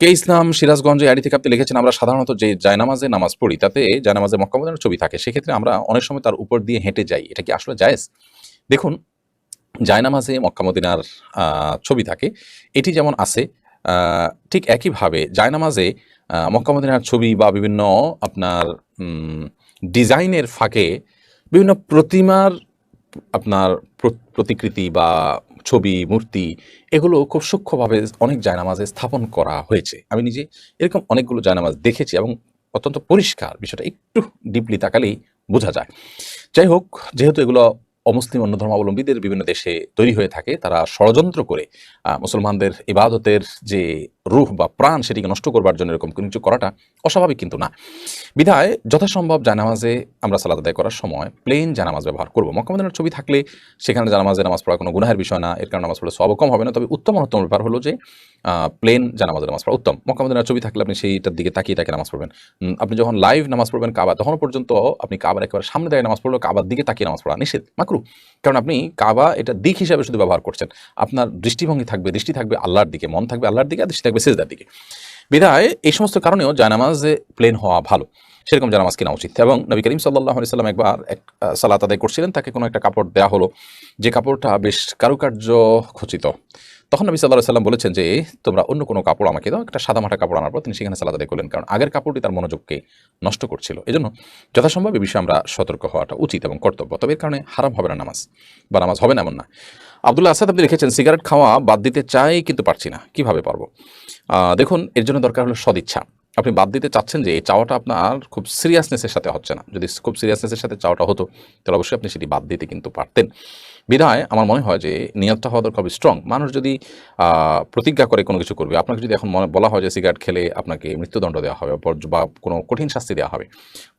কে ইসলাম সিরাজগঞ্জে আইডি থেকে আপনি লিখেছেন, আমরা সাধারণত যে জায়নামাজে নামাজ পড়ি, তাতে জায়নামাজে মক্কামদের ছবি থাকে। সেক্ষেত্রে আমরা অনেক সময় তার উপর দিয়ে হেঁটে যাই। এটা কি আসলে জায়েজ? দেখুন, জায়নামাজে মক্কামদিনার ছবি থাকে। এটি যেমন আছে ঠিক একইভাবে জায়নামাজে মক্কামদিনার ছবি বা বিভিন্ন আপনার ডিজাইনের ফাঁকে বিভিন্ন প্রতিমার আপনার প্র- প্রতিকৃতি বা ছবি, মূর্তি, এগুলো খুব সূক্ষ্মভাবে অনেক জায়নামাজে স্থাপন করা হয়েছে। আমি নিজে এরকম অনেকগুলো জায়নামাজ দেখেছি এবং অত্যন্ত পরিষ্কার বিষয়টা, একটু ডিপলি তাকালেই বোঝা যায়। যাই হোক, যেহেতু এগুলো অমুসলিম অন্য ধর্মাবলম্বীদের বিভিন্ন দেশে তৈরি হয়ে থাকে, তারা ষড়যন্ত্র করে মুসলমানদের ইবাদতের যে রূহ বা প্রাণ সেটিকে নষ্ট করবার জন্য এরকম কিছু করাটা অস্বাভাবিক কিন্তু না। বিধায় যথাসম্ভব জানামাজে আমরা সালাদ আদায় করার সময় প্লেন জানামাজ ব্যবহার করব। মক্কামদিনার ছবি থাকলে সেখানে জানামাজে নামাজ পড়া কোনো গুনাহের বিষয় না। এর কারণে নামাজ পড়লে সব কম হবে না। তবে উত্তম উত্তম ব্যাপার হলো যে প্লেন জানামাজে নামাজ পড়া উত্তম। মক্কামদিনার ছবি থাকলে আপনি সেইটার দিকে তাকিয়ে তাকিয়ে নামাজ পড়বেন। আপনি যখন লাইভ নামাজ পড়বেন কাবা তখন পর্যন্ত আপনি কাবার একেবারে সামনে দাঁড়িয়ে নামাজ পড়লেও কাবার দিকে তাকিয়ে নামাজ পড়া নিষেধ, মাকরু। কারণ আপনি কাবা এটা দিক হিসাবে শুধু ব্যবহার করছেন। আপনার দৃষ্টিভঙ্গি থাকবে, দৃষ্টি থাকবে আল্লাহর দিকে, মন থাকবে আল্লাহর দিকে দৃষ্টি থাকবে সেজদার দিকে। বিধায় এই সমস্ত কারণেও জায়নামাজে প্লেন হওয়া ভালো। সেরকম জানামাজ কেনা উচিত। এবং নবী করিম সাল্লাহ সাল্লাম একবার এক সালাত আদায় করছিলেন। তাকে কোনো একটা কাপড় দেওয়া হলো। যে কাপড়টা বেশ কারুকার্য খচিত। তখন নবী সাল্লাহ সাল্লাম বলেছেন যে তোমরা অন্য কোনো কাপড় আমাকে দাও। একটা সাদা মাঠা কাপড় আনার পর তিনি সেখানে সালাদ আদায় করলেন। কারণ আগের কাপড়টি তার মনোযোগকে নষ্ট করছিল। এজন্য যথাসম্ভব এই বিষয়ে আমরা সতর্ক হওয়াটা উচিত এবং কর্তব্য। তবে এর কারণে হারাম হবে না নামাজ। বা নামাজ হবে না এমন না। আব্দুল্লাহ আসাদ, আপনি লিখেছেন, সিগারেট খাওয়া বাদ দিতে চাই, কিন্তু পারছি না। কীভাবে পারব? দেখুন, এর জন্য দরকার হলো সদিচ্ছা। আপনি বাদ দিতে চাচ্ছেন যে এই চাওয়াটা আপনার খুব সিরিয়াসনেসের সাথে হচ্ছে না। যদি খুব সিরিয়াসনেসের সাথে চাওয়াটা হতো, তাহলে অবশ্যই আপনি সেটি বাদ দিতে কিন্তু পারতেন। বিধায় আমার মনে হয় যে নিয়তটা হওয়া দরকার স্ট্রং মানুষ যদি প্রতিজ্ঞা করে কোনো কিছু করবে, আপনাকে যদি এখন মনে, বলা হয় যে সিগারেট খেলে আপনাকে মৃত্যুদণ্ড দেওয়া হবে বা- কোনো কঠিন শাস্তি দেওয়া হবে,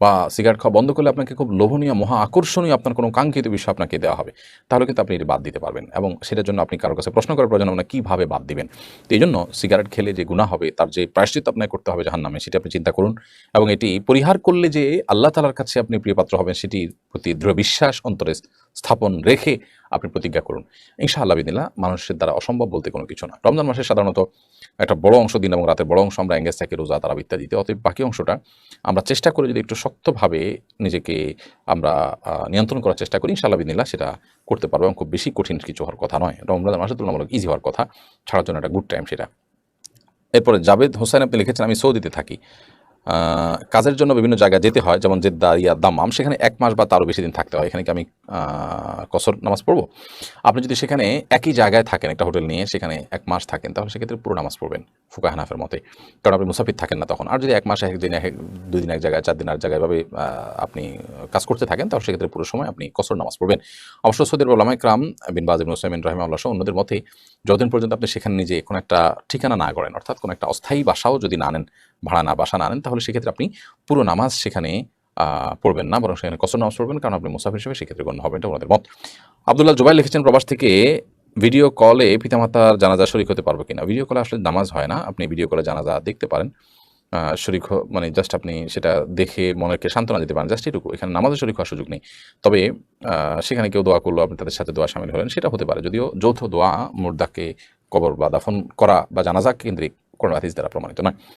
বা সিগারেট খাওয়া বন্ধ করলে আপনাকে খুব লোভনীয়, মহা আকর্ষণীয় আপনার কোনো কাঙ্ক্ষিত বিষয় আপনাকে দেওয়া হবে, তাহলে কিন্তু আপনি এটি বাদ দিতে পারবেন এবং সেটার জন্য আপনি কারোর কাছে প্রশ্ন করার প্রয়োজন না, কীভাবে বাদ দিবেন? তো এই জন্য সিগারেট খেলে যে গুণা হবে, তার যে প্রায়শ্চিত আপনাকে করতে হবে জাহান নামে, সেটি আপনি চিন্তা করুন। এবং এটি পরিহার করলে যে আল্লাহ তালার কাছে আপনি প্রিয়পাত্র হবেন, সেটির প্রতি দৃঢ় বিশ্বাস অন্তরে স্থাপন রেখে আপনি প্রতিজ্ঞা করুন। ইনশাআল্লাহ বিদিল্লা মানুষের দ্বারা অসম্ভব বলতে কোনো কিছু না। রমজান মাসে সাধারণত একটা বড় অংশ দিন এবং রাতের বড় অংশ আমরা এঙ্গেজ থাকি, রোজা তারা ইত্যাদিতে। অতএব বাকি অংশটা আমরা চেষ্টা করে যদি একটু শক্তভাবে নিজেকে আমরা নিয়ন্ত্রণ করার চেষ্টা করি, ইনশাআল্লাহ বিদিল্লা সেটা করতে পারব। এবং খুব বেশি কঠিন কিছু হওয়ার কথা নয়। রমজান মাসে তুলনামূলক ইজি হওয়ার কথা। ছাড়ার জন্য একটা গুড টাইম সেটা। এরপরে জাবেদ হোসেন আপনি লিখেছেন, আমি সৌদিতে থাকি। কাজের জন্য বিভিন্ন জায়গায় যেতে হয়, যেমন জেদ্দা ইয়া দামাম সেখানে এক মাস বা তারও বেশি দিন থাকতে হয়। এখানে কি আমি কসর নামাজ পড়ব? আপনি যদি সেখানে একই জায়গায় থাকেন, একটা হোটেল নিয়ে সেখানে এক মাস থাকেন, তাহলে সেক্ষেত্রে পুরো নামাজ পড়বেন। ফুকা হানাফের মতে কারণ আপনি মুসাফির থাকেন না তখন। আর যদি এক মাস একদিন এক, দুই দিন এক জায়গায়, চার দিন এক জায়গায় এভাবে আপনি কাজ করতে থাকেন, তাহলে সেক্ষেত্রে পুরো সময় আপনি কসর নামাজ পড়বেন। অবশ্য সৌদির ওলামাই ক্রাম বিন বাজিম হুসাইমিন রহিম আল্লাহ অন্যদের মতে, যতদিন পর্যন্ত আপনি সেখানে নিজে কোনো একটা ঠিকানা না করেন অর্থাৎ কোনো একটা অস্থায়ী বাসাও যদি না নেন, ভাড়া না, বাসা না নেন, তাহলে সেক্ষেত্রে আপনি পুরো নামাজ সেখানে পড়বেন না, বরং সেখানে কসর নামাজ পড়বেন, কারণ আপনি মুসাফির হিসেবে সেক্ষেত্রে গণ্য হবে এটা ওনাদের মত। আবদুল্লাহ জুবাই লিখেছেন প্রবাস থেকে ভিডিও কলে পিতামাতার জানাজা শরিক হতে পারব কিনা? ভিডিও কলে আসলে নামাজ হয় না। আপনি ভিডিও কলে জানাজা দেখতে পারেন। শরিক মানে জাস্ট আপনি সেটা দেখে মনেকে সান্ত্বনা দিতে পারেন। জাস্ট এটুকু। এখানে নামাজে শরিক হওয়ার সুযোগ নেই। তবে সেখানে কেউ দোয়া করল, আপনি তাদের সাথে দোয়া সামিল হলেন, সেটা হতে পারে। যদিও যৌথ দোয়া মুর্দাকে কবর বা দাফন করা বা জানাজা কেন্দ্রিক কোনো হাদিস দ্বারা প্রমাণিত নয়।